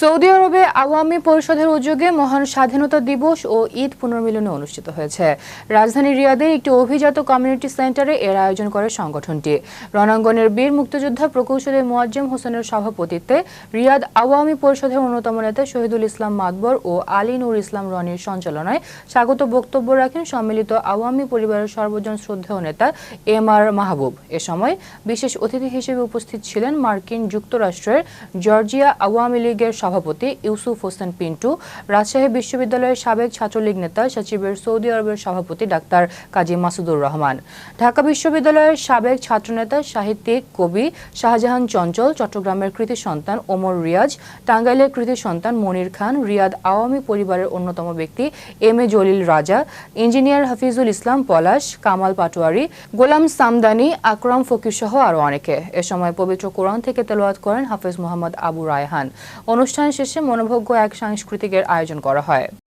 Saudi আরবে আওয়ামী পরিষদের উদ্যোগে মহান স্বাধীনতা দিবস ও ঈদ পুনর্মিলনে অনুষ্ঠিত হয়েছে। রাজধানী রিয়াদের একটি অভিজাত কমিউনিটি সেন্টারে এর আয়োজন করে সংগঠনটি। রণাঙ্গনের বীর মুক্তিযোদ্ধা প্রকৌশলী মোয়াজ্জেম হোসেনের সভাপতিত্বে রিয়াদ আওয়ামী পরিষদের অন্যতম নেতা শহীদুল ইসলাম মাতবর ও আলী নুর ইসলাম রনির সঞ্চালনায় স্বাগত বক্তব্য রাখেন সম্মিলিত আওয়ামী পরিবারের সর্বজন শ্রদ্ধেয় নেতা এম আর মাহবুব। এ সময় বিশেষ অতিথি হিসেবে উপস্থিত ছিলেন মার্কিন যুক্তরাষ্ট্রের জর্জিয়া আওয়ামী লীগের সভাপতি ইউসুফ হোসেন পিন্টু, রাজশাহী বিশ্ববিদ্যালয়ের সাবেক ছাত্রলীগ নেতা সচিবের সৌদি আরবের সভাপতি ডাক্তার কাজী মাসুদুর রহমান, ঢাকা বিশ্ববিদ্যালয়ের সাবেক ছাত্রনেতা সাহিত্যিক কবি শাহজাহান চঞ্চল, চট্টগ্রামের কৃতি সন্তান ওমর রিয়াজ, টাঙ্গাইলের কৃতি সন্তান মনির খান, রিয়াদ আওয়ামী পরিবারের অন্যতম ব্যক্তি M A Jalil Raja, engineer Hafizul Islam Palash, Kamal Patwari, Golam Samdani, Akram Fakir সহ আরও অনেকে। এ সময় পবিত্র কোরআন থেকে তেলাওয়াত করেন হাফিজ মোহাম্মদ আবু রায়হান। অনুষ্ঠান শেষে মনোভোগ্য এক সাংস্কৃতিকের আয়োজন করা হয়।